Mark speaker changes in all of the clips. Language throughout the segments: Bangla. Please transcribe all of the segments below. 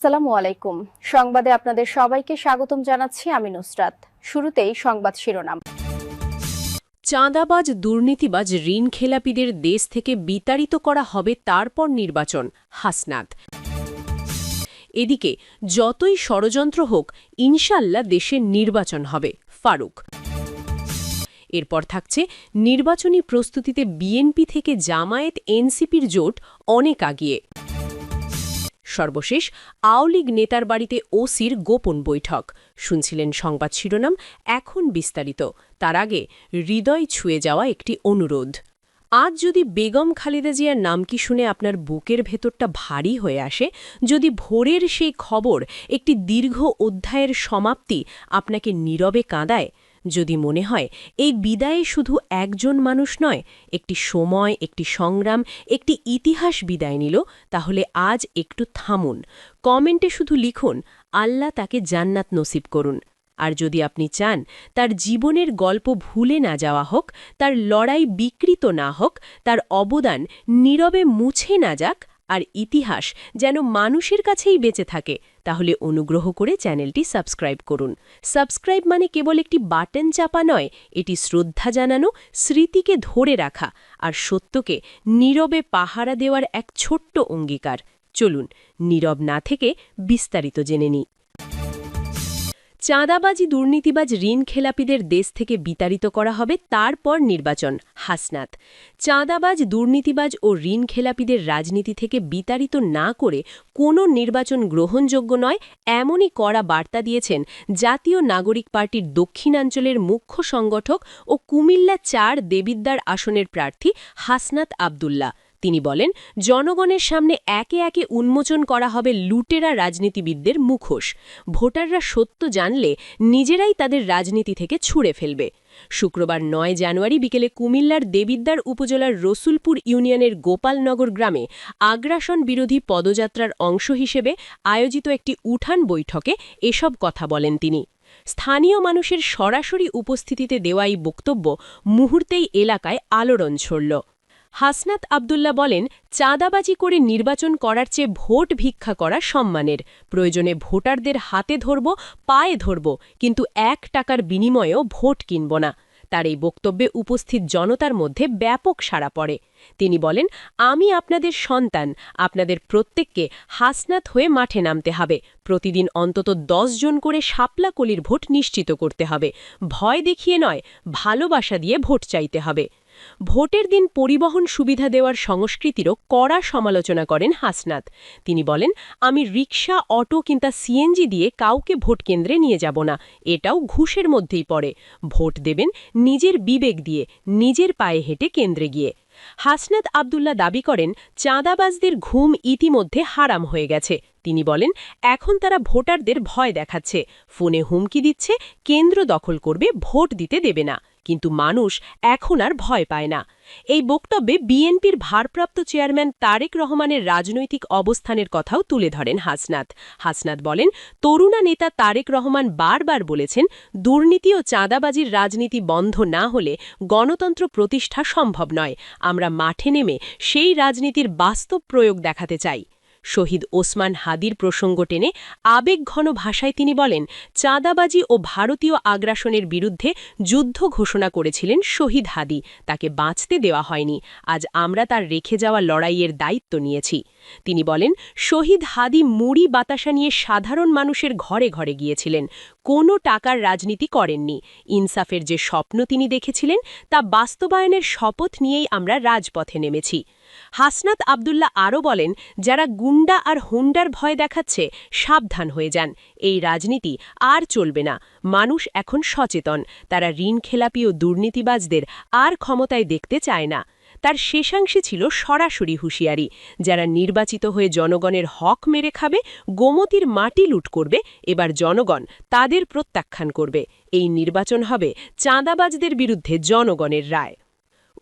Speaker 1: আসসালামু আলাইকুম। সংবাদে আপনাদের সবাইকে স্বাগতম জানাচ্ছি আমি নুসরাত। শুরুতেই সংবাদ শিরোনাম।
Speaker 2: চাঁদাবাজ, দুর্নীতিবাজ, ঋণ খেলাপিদের দেশ থেকে বিতাড়িত করা হবে তারপর নির্বাচন, হাসনাত। এদিকে, যতই ষড়যন্ত্র হোক, ইনশাল্লাহ দেশে নির্বাচন হবে, ফারুক। এরপর থাকছে, নির্বাচনী প্রস্তুতিতে বিএনপি থেকে জামায়াত এনসিপির জোট অনেক আগিয়ে। সর্বশেষ আওয়ামী নেতার বাড়িতে ওসির গোপন বৈঠক। শুনছিলেন সংবাদ শিরোনাম, এখন বিস্তারিত। তার আগে হৃদয় ছুঁয়ে যাওয়া একটি অনুরোধ। আজ যদি বেগম খালেদা জিয়ার নাম কি শুনে আপনার বুকের ভেতরটা ভারী হয়ে আসে, যদি ভোরের সেই খবর একটি দীর্ঘ অধ্যায়ের সমাপ্তি আপনাকে নীরবে কাঁদায় যদি মনে হয়, এই বিদায়ে শুধু একজন মানুষ নয়, একটি সময়, একটি সংগ্রাম, একটি ইতিহাস বিদায় নিল, তাহলে আজ একটু থামুন। কমেন্টে শুধু লিখুন, আল্লাহ তাকে জান্নাত নসিব করুন। আর যদি আপনি চান, তার জীবনের গল্প ভুলে না যাওয়া হোক, তার লড়াই বিকৃত না হোক, তার অবদান নীরবে মুছে না যাক, আর ইতিহাস যেন মানুষের কাছেই বেঁচে থাকে তাহলে অনুগ্রহ করে চ্যানেলটি সাবস্ক্রাইব করুন। সাবস্ক্রাইব মানে কেবল একটি বাটন চাপা নয়, এটি শ্রদ্ধা জানানো, স্মৃতিকে ধরে রাখা আর সত্যকে নীরবে পাহারা দেওয়ার এক ছোট্ট অঙ্গীকার। চলুন, নীরব না থেকে বিস্তারিত জেনে নিই। চাঁদাবাজি, দুর্নীতিবাজ ঋণ খেলাপিদের দেশ থেকে বিতাড়িত করা হবে তারপর নির্বাচন, হাসনাত। চাঁদাবাজ, দুর্নীতিবাজ ও ঋণ খেলাপিদের রাজনীতি থেকে বিতাড়িত না করে কোনো নির্বাচন গ্রহণযোগ্য নয়, এমনই কড়া বার্তা দিয়েছেন জাতীয় নাগরিক পার্টির দক্ষিণাঞ্চলের মুখ্য সংগঠক ও কুমিল্লা চার দেবিদ্দার আসনের প্রার্থী হাসনাত আবদুল্লাহ। তিনি বলেন, জনগণের সামনে একে একে উন্মোচন করা হবে লুটেরা রাজনীতিবিদদের মুখোশ। ভোটাররা সত্য জানলে নিজেরাই তাদের রাজনীতি থেকে ছুঁড়ে ফেলবে। শুক্রবার নয় জানুয়ারি বিকেলে কুমিল্লার দেবিদ্দার উপজেলার রসুলপুর ইউনিয়নের গোপালনগর গ্রামে আগ্রাসন বিরোধী পদযাত্রার অংশ হিসেবে আয়োজিত একটি উঠান বৈঠকে এসব কথা বলেন তিনি। স্থানীয় মানুষের সরাসরি উপস্থিতিতে দেওয়া এই বক্তব্য মুহূর্তেই এলাকায় আলোড়ন ছড়ল। হাসনাত আবদুল্লা বলেন, চাঁদাবাজি করে নির্বাচন করার চেয়ে ভোট ভিক্ষা করা সম্মানের। প্রয়োজনে ভোটারদের হাতে ধরব, পায়ে ধরব, কিন্তু এক টাকার বিনিময়েও ভোট কিনব না। তার এই বক্তব্যে উপস্থিত জনতার মধ্যে ব্যাপক সাড়া পড়ে। তিনি বলেন, আমি আপনাদের সন্তান, আপনাদের প্রত্যেককে হাসনাত হয়ে মাঠে নামতে হবে। প্রতিদিন অন্তত দশ জন করে শাপলা কলির ভোট নিশ্চিত করতে হবে। ভয় দেখিয়ে নয়, ভালোবাসা দিয়ে ভোট চাইতে হবে। ভোটের দিন পরিবহন সুবিধা দেওয়ার সংস্কৃতিরও কড়া সমালোচনা করেন হাসনাত। তিনি বলেন, আমি রিকশা, অটো কিংবা সিএনজি দিয়ে কাউকে ভোট কেন্দ্রে নিয়ে যাব না। এটাও ঘুষের মধ্যেই পড়ে। ভোট দেবেন নিজের বিবেক দিয়ে, নিজের পায়ে হেঁটে কেন্দ্রে গিয়ে। হাসনাত আবদুল্লা দাবি করেন, চাঁদাবাজদের ঘুম ইতিমধ্যে হারাম হয়ে গেছে। তিনি বলেন, এখন তারা ভোটারদের ভয় দেখাচ্ছে। ফোনে হুমকি দিচ্ছে, কেন্দ্র দখল করবে, ভোট দিতে দেবে না। কিন্তু মানুষ এখন আর ভয় পায় না। এই বক্তব্যে বিএনপির ভারপ্রাপ্ত চেয়ারম্যান তারেক রহমানের রাজনৈতিক অবস্থানের কথাও তুলে ধরেন হাসনাত। হাসনাত বলেন, তরুণা নেতা তারেক রহমান বারবার বলেছেন, দুর্নীতি ও চাঁদাবাজির রাজনীতি বন্ধ না হলে গণতন্ত্র প্রতিষ্ঠা সম্ভব নয়। আমরা মাঠে নেমে সেই রাজনীতির বাস্তব প্রয়োগ দেখাতে চাই। শহীদ ওসমান হাদির প্রসঙ্গ টেনে আবেগঘন ভাষায় তিনি বলেন, চাঁদাবাজি ও ভারতীয় আগ্রাসনের বিরুদ্ধে যুদ্ধ ঘোষণা করেছিলেন শহীদ হাদি। তাকে বাঁচতে দেওয়া হয়নি। আজ আমরা তার রেখে যাওয়া লড়াইয়ের দায়িত্ব নিয়েছি। তিনি বলেন, শহীদ হাদি মুড়ি বাতাসা নিয়ে সাধারণ মানুষের ঘরে ঘরে গিয়েছিলেন। কোনো টাকার রাজনীতি করেননি। ইনসাফের যে স্বপ্ন তিনি দেখেছিলেন, তা বাস্তবায়নের শপথ নিয়েই আমরা রাজপথে নেমেছি। হাসনাত আবদুল্লাহ আরও বলেন, যারা গুন্ডা আর হুন্ডার ভয় দেখাচ্ছে, সাবধান হয়ে যান। এই রাজনীতি আর চলবে না। মানুষ এখন সচেতন। তারা ঋণ খেলাপি ও দুর্নীতিবাজদের আর ক্ষমতায় দেখতে চায় না। তার শেষাংশে ছিল সরাসরি হুঁশিয়ারি। যারা নির্বাচিত হয়ে জনগণের হক মেরে খাবে, গোমতির মাটি লুট করবে, এবার জনগণ তাদের প্রত্যাখ্যান করবে। এই নির্বাচন হবে চাঁদাবাজদের বিরুদ্ধে জনগণের রায়।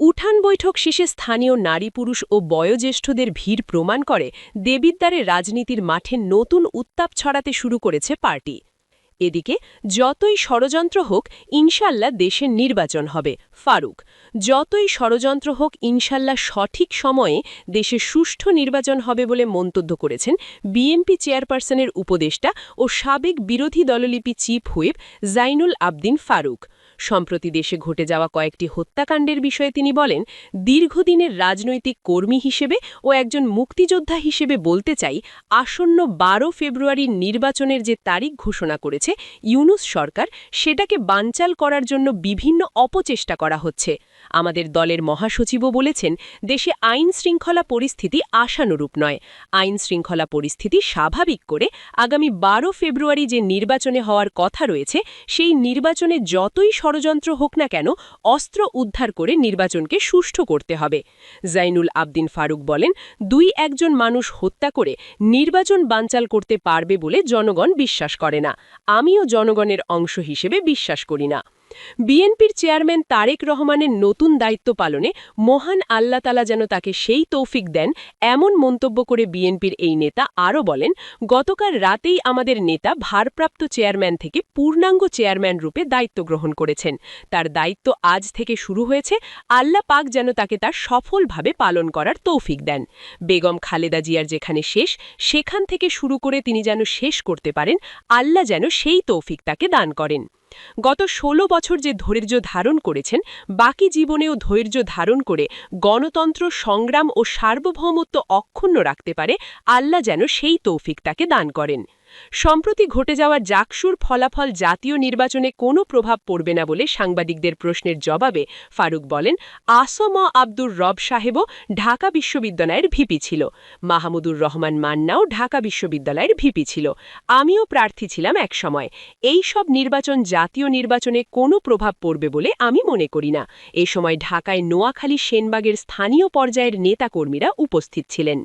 Speaker 2: উঠান বৈঠক শেষে স্থানীয় নারী, পুরুষ ও বয়োজ্যেষ্ঠদের ভিড় প্রমাণ করে দেবিদ্বারে রাজনীতির মাঠে নতুন উত্তাপ ছড়াতে শুরু করেছে পার্টি। এদিকে, যতই ষড়যন্ত্র হোক, ইনশাল্লাহ দেশের নির্বাচন হবে। ফারুক, যতই ষড়যন্ত্র হোক, ইনশাল্লাহ সঠিক সময়ে দেশে সুষ্ঠু নির্বাচন হবে বলে মন্তব্য করেছেন বিএনপি চেয়ারপারসনের উপদেষ্টা ও সাবেক বিরোধী দললিপি চিফ হুইপ জাইনুল আবদিন ফারুক। সম্প্রতি দেশে ঘটে যাওয়া কয়েকটি হত্যাকাণ্ডের বিষয়ে তিনি বলেন, দীর্ঘদিনের রাজনৈতিক কর্মী হিসেবে ও একজন মুক্তিযোদ্ধা হিসেবে বলতে চাই, আসন্ন বারো ফেব্রুয়ারির নির্বাচনের যে তারিখ ঘোষণা করেছে ইউনুস সরকার, সেটাকে বানচাল করার জন্য বিভিন্ন অপচেষ্টা করা হচ্ছে। আমাদের দলের মহাসচিবও বলেছেন, দেশে আইন শৃঙ্খলা পরিস্থিতি আশানুরূপ নয়। আইন শৃঙ্খলা পরিস্থিতি স্বাভাবিক করে আগামী বারো ফেব্রুয়ারি যে নির্বাচনে হওয়ার কথা রয়েছে, সেই নির্বাচনে যতই ষড়যন্ত্র হোক না কেন, অস্ত্র উদ্ধার করে নির্বাচনকে সুষ্ঠু করতে হবে। জাইনুল আবদিন ফারুক বলেন, দুই একজন মানুষ হত্যা করে নির্বাচন বানচাল করতে পারবে বলে জনগণ বিশ্বাস করে না। আমিও জনগণের অংশ হিসেবে বিশ্বাস করি না। বিএনপির চেয়ারম্যান তারেক রহমানের নতুন দায়িত্ব পালনে মহান আল্লাতালা যেন তাকে সেই তৌফিক দেন এমন মন্তব্য করে বিএনপির এই নেতা আরও বলেন, গতকাল রাতেই আমাদের নেতা ভারপ্রাপ্ত চেয়ারম্যান থেকে পূর্ণাঙ্গ চেয়ারম্যান রূপে দায়িত্ব গ্রহণ করেছেন। তার দায়িত্ব আজ থেকে শুরু হয়েছে। আল্লাহ পাক যেন তাকে তার সফলভাবে পালন করার তৌফিক দেন। বেগম খালেদা জিয়ার যেখানে শেষ, সেখান থেকে শুরু করে তিনি যেন শেষ করতে পারেন, আল্লাহ যেন সেই তৌফিক তাকে দান করেন। গত ১৬ বছর যে ধৈর্য ধারণ করেছেন, বাকি জীবনেও ধৈর্য ধারণ করে গণতন্ত্র, সংগ্রাম ও সার্বভৌমত্ব অক্ষুণ্ণ রাখতে পারে, আল্লাহ যেন সেই তৌফিক তাকে দান করেন। সম্প্রতি ঘটে যাওয়া জাকসুর ফলাফল জাতীয় নির্বাচনে কোনো প্রভাব পড়বে না বলে সাংবাদিকদের প্রশ্নের জবাবে ফারুক বলেন, আসম আব্দুর রব সাহেবও ঢাকা বিশ্ববিদ্যালয়ের ভিপি ছিল। মাহমুদুর রহমান মান্নাও ঢাকা বিশ্ববিদ্যালয়ের ভিপি ছিল। আমিও প্রার্থী ছিলাম এক সময়। এই সব নির্বাচন জাতীয় নির্বাচনে কোনো প্রভাব পড়বে বলে আমি মনে করি না। এ সময় ঢাকায় নোয়াখালী সেনবাগের স্থানীয় পর্যায়ের নেতাকর্মীরা উপস্থিত ছিলেন।